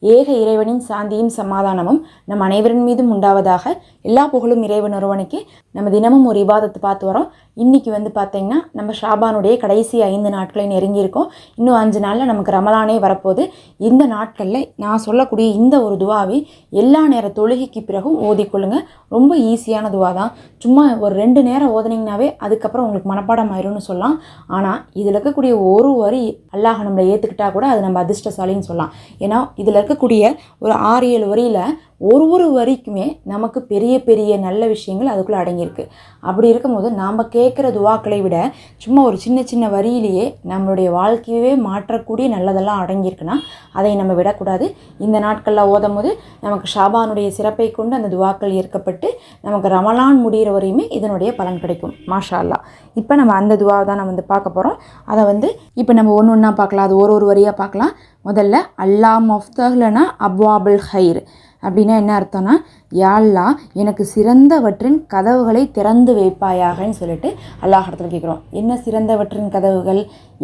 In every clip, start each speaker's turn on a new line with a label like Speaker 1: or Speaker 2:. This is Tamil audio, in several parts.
Speaker 1: ஏக இறைவனின் சாந்தியும் சமாதானமும் நம் அனைவரின் மீதும் உண்டாவதாக எல்லா புகழும் இறைவன் ஒருவனுக்கு. நம்ம தினமும் ஒரு விவாதத்தை பார்த்து வரோம். இன்னைக்கு வந்து பார்த்திங்கன்னா நம்ம ஷாபானுடைய கடைசி ஐந்து நாட்களை நெருங்கியிருக்கோம். இன்னும் அஞ்சு நாளில் நமக்கு ரமலானே வரப்போகுது. இந்த நாட்களில் நான் சொல்லக்கூடிய இந்த ஒரு துவாவை எல்லா நேர தொழுகைக்கு பிறகும் ஓதிக்கொள்ளுங்க. ரொம்ப ஈஸியான துவா தான். சும்மா ஒரு ரெண்டு நேரம் ஓதுனீங்கனாவே அதுக்கப்புறம் உங்களுக்கு மனப்பாடம் ஆயிரும்னு சொல்லலாம். ஆனால் இதில் இருக்கக்கூடிய ஒரு வரி அல்லாஹ் நம்மளை ஏற்றுக்கிட்டா கூட அது நம்ம அதிர்ஷ்டசாலின்னு சொல்லலாம். ஏன்னா இதில் இருக்கக்கூடிய ஒரு ஆறு ஏழு வரியில் ஒரு ஒரு வரிக்குமே நமக்கு பெரிய பெரிய நல்ல விஷயங்கள் அதுக்குள்ளே அடங்கியிருக்கு. அப்படி இருக்கும்போது நாம் கேட்குற துவாக்களை விட சும்மா ஒரு சின்ன சின்ன வரியிலேயே நம்மளுடைய வாழ்க்கையவே மாற்றக்கூடிய நல்லதெல்லாம் அடங்கியிருக்குன்னா அதை நம்ம விடக்கூடாது. இந்த நாட்களில் ஓதும் போது நமக்கு ஷாபானுடைய சிறப்பை கொண்டு அந்த துவாக்கள் ஏற்கப்பட்டு நமக்கு ரமலான் முடிகிற வரையுமே இதனுடைய பலன் கிடைக்கும். மாஷா அல்லா இப்போ நம்ம அந்த துவாவை தான் நம்ம வந்து பார்க்க போகிறோம் அதை வந்து இப்போ நம்ம ஒன்று ஒன்றா பார்க்கலாம். அது ஒரு ஒரு வரியாக பார்க்கலாம். முதல்ல அல்லா மஃப்தஹ்லனா அப்வாபுல் ஹைர். அப்படின்னா என்ன அர்த்தம்னா யாழ்லா எனக்கு சிறந்தவற்றின் கதவுகளை திறந்து வைப்பாயாகன்னு சொல்லிட்டு அல்லாஹ் கேட்குறோம் என்ன சிறந்தவற்றின் கதவுகள்?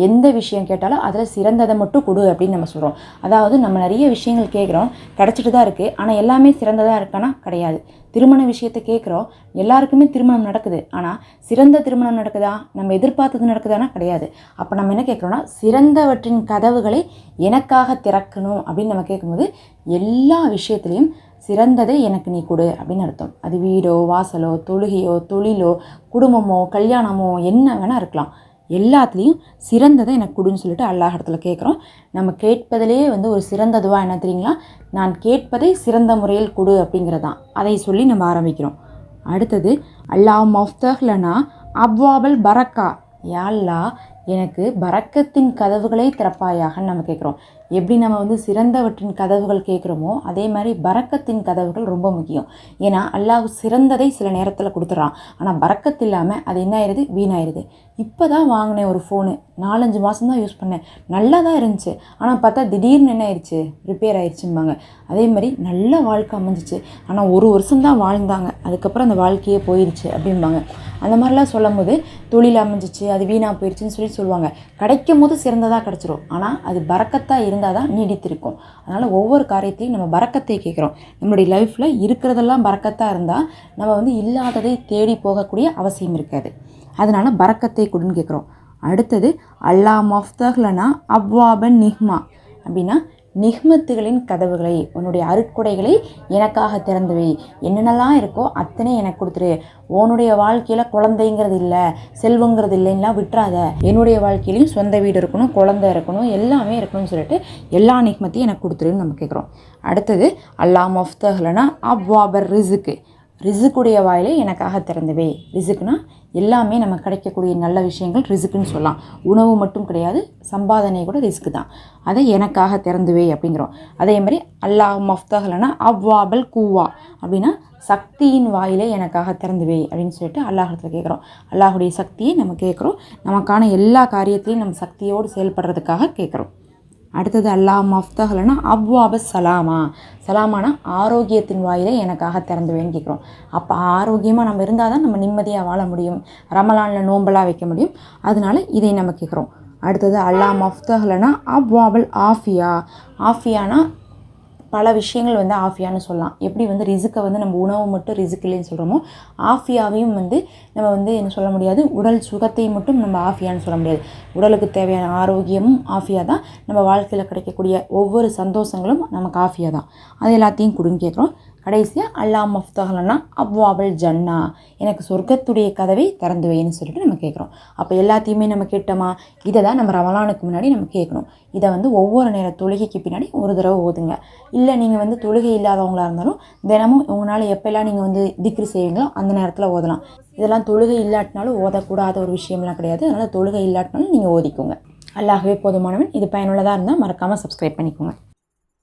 Speaker 1: எந்த விஷயம் கேட்டாலும் அதில் சிறந்ததை மட்டும் கொடு அப்படின்னு நம்ம சொல்கிறோம் அதாவது நம்ம நிறைய விஷயங்கள் கேட்குறோம் கிடச்சிட்டு தான் இருக்குது ஆனால் எல்லாமே சிறந்ததாக இருக்கானா? கிடையாது. திருமண விஷயத்தை கேட்குறோம் எல்லாருக்குமே திருமணம் நடக்குது. ஆனால் சிறந்த திருமணம் நடக்குதா? நம்ம எதிர்பார்த்தது நடக்குதானா? கிடையாது. அப்போ நம்ம என்ன கேட்குறோம்னா சிறந்தவற்றின் கதவுகளை எனக்காக திறக்கணும் அப்படின்னு நம்ம கேட்கும்போது எல்லா விஷயத்துலையும் சிறந்ததை எனக்கு நீ கொடு அப்படின்னு அர்த்தம். அது வீடோ வாசலோ தொழுகையோ தொழிலோ குடும்பமோ கல்யாணமோ என்ன வேணால் இருக்கலாம். எல்லாத்துலேயும் சிறந்ததை எனக்கு கொடுன்னு சொல்லிட்டு அல்லாஹ் இடத்துல கேட்குறோம் நம்ம கேட்பதிலேயே வந்து ஒரு சிறந்ததுவா என்ன தெரியுங்களா? நான் கேட்பதை சிறந்த முறையில் கொடு அப்படிங்கிறதான். அதை சொல்லி நம்ம ஆரம்பிக்கிறோம். அடுத்தது அல்லாஹ் மஃப்தஹ்லனா அப்வாபல் பரக்கா. யாழ்லா எனக்கு பறக்கத்தின் கதவுகளை திறப்பாயாகன்னு நம்ம கேட்குறோம் எப்படி நம்ம வந்து சிறந்தவற்றின் கதவுகள் கேட்குறோமோ அதே மாதிரி பறக்கத்தின் கதவுகள் ரொம்ப முக்கியம். ஏன்னா அல்லாஹ் சிறந்ததை சில நேரத்தில் கொடுத்துட்றான் ஆனால் பறக்கத்து இல்லாமல் அது என்ன ஆயிடுது வீணாயிருது. இப்போ தான் வாங்கினேன் ஒரு ஃபோனு நாலஞ்சு மாதம் தான் யூஸ் பண்ணேன். நல்லா தான் இருந்துச்சு. ஆனால் பார்த்தா திடீர்னு என்ன ஆயிடுச்சு ரிப்பேர் ஆயிடுச்சும்பாங்க அதே மாதிரி நல்ல வாழ்க்கை அமைஞ்சிச்சு. ஆனால் ஒரு வருஷம் தான் வாழ்ந்தாங்க. அதுக்கப்புறம் அந்த வாழ்க்கையே போயிடுச்சு அப்படிம்பாங்க. அந்த மாதிரிலாம் சொல்லும் போது தொழில் அமைஞ்சிச்சு அது வீணாக போயிடுச்சுன்னு சொல்லி சொல்லுவாங்க. கிடைக்கும் போது சிறந்ததாக கிடச்சிரும். ஆனால் அது பறக்கத்தாக இருந்தால் தான் நீடித்திருக்கும். அதனால் ஒவ்வொரு காரியத்தையும் நம்ம பறக்கத்தை கேட்குறோம். நம்மளுடைய லைஃப்பில் இருக்கிறதெல்லாம் பறக்கத்தாக இருந்தால் நம்ம வந்து இல்லாததை தேடி போகக்கூடிய அவசியம் இருக்காது. அதனால் பறக்கத்தை கொடுன்னு கேட்குறோம். அடுத்தது அல்லா மஃப்தஹ்லனா அப்வாபன் நிஹ்மா அப்படின்னா நிஹ்மத்துகளின் கதவுகளை உன்னுடைய அருட்குடைகளை எனக்காக திறந்தவை என்னென்னலாம் இருக்கோ அத்தனை எனக்கு கொடுத்துரு. உன்னுடைய வாழ்க்கையில் குழந்தைங்கிறது இல்லை செல்வங்கிறது இல்லைன்னா விட்டுறாத. என்னுடைய வாழ்க்கையிலையும் சொந்த வீடு இருக்கணும் குழந்தை இருக்கணும் எல்லாமே இருக்கணும்னு சொல்லிட்டு எல்லா நிஹ்மத்தையும் எனக்கு கொடுத்துருன்னு நம்ம கேட்குறோம் அடுத்தது அல்லா மஃப்தஹ்லனா அப்வாபர் ரிசுக்கு ரிசுக்குடைய வாயிலே எனக்காக திறந்தவே. ரிசுக்குனா எல்லாமே நம்ம கிடைக்கக்கூடிய நல்ல விஷயங்கள் ரிசுக்குன்னு சொல்லலாம். உணவு மட்டும் கிடையாது சம்பாதனை கூட ரிஸ்க்கு தான். அதை எனக்காக திறந்துவே அப்படிங்கிறோம். அதே மாதிரி அல்லாஹ் மஃப்தஹலனா அவ்வாபல் கூவா அப்படின்னா சக்தியின் வாயிலே எனக்காக திறந்துவே அப்படின்னு சொல்லிட்டு அல்லாஹத்தில் கேட்குறோம். அல்லாஹுடைய சக்தியை நம்ம கேட்குறோம். நமக்கான எல்லா காரியத்திலையும் நம்ம சக்தியோடு செயல்படுறதுக்காக கேட்குறோம். அடுத்தது அல்லாஹ் மஃப்தஹலன்னா அவ்வாப சலாமா. சலாமானா ஆரோக்கியத்தின் வாயிலை எனக்காக திறந்து கேட்குறோம் அப்போ ஆரோக்கியமாக நம்ம இருந்தால் தான் நம்ம நிம்மதியாக வாழ முடியும். ரமலானில் நோம்பலாக வைக்க முடியும். அதனால இதை நம்ம கேட்குறோம். அடுத்தது அல்லாஹ் மஃப்தஹலன்னா அவ்வாபல் ஆஃபியா. ஆஃபியானா பல விஷயங்கள் வந்து ஆஃபியான்னு சொல்லலாம். எப்படி வந்து ரிசுக்கை வந்து நம்ம உணவு மட்டும் ரிசுக் இல்லைன்னு சொல்கிறோமோ ஆஃபியாவையும் வந்து நம்ம வந்து என்ன சொல்ல முடியாது உடல் சுகத்தை மட்டும் நம்ம ஆஃபியான்னு சொல்ல முடியாது. உடலுக்கு தேவையான ஆரோக்கியமும் ஆஃபியாக தான். நம்ம வாழ்க்கையில் கிடைக்கக்கூடிய ஒவ்வொரு சந்தோஷங்களும் நமக்கு ஆஃபியா தான். அது எல்லாத்தையும் கொடுன்னு கேட்குறோம். கடைசியாக அல்லா மஃப்தஹலனா அவள் ஜன்னா. எனக்கு சொர்க்கத்துடைய கதவை திறந்து வைன்னு சொல்லிட்டு நம்ம கேட்குறோம். அப்போ எல்லாத்தையுமே நம்ம கேட்டோமா? இதை தான் நம்ம ரமலானுக்கு முன்னாடி நம்ம கேட்கணும். இதை வந்து ஒவ்வொரு நேர தொழுகைக்கு பின்னாடி ஒரு தடவை ஓதுங்க. இல்லை நீங்கள் வந்து தொழுகை இல்லாதவங்களாக இருந்தாலும் தினமும் உங்களால் எப்போல்லாம் நீங்கள் வந்து திக்ரி செய்வீங்களோ அந்த நேரத்தில் ஓதலாம். இதெல்லாம் தொழுகை இல்லாட்டினாலும் ஓதக்கூடாத ஒரு விஷயம்லாம் கிடையாது. அதனால் தொழுகை இல்லாட்டினாலும் நீங்கள் ஓதிக்கோங்க. அல்லாகவே போதுமானவன். இது பயனுள்ளதாக இருந்தால் மறக்காமல் சப்ஸ்கிரைப் பண்ணிக்கோங்க.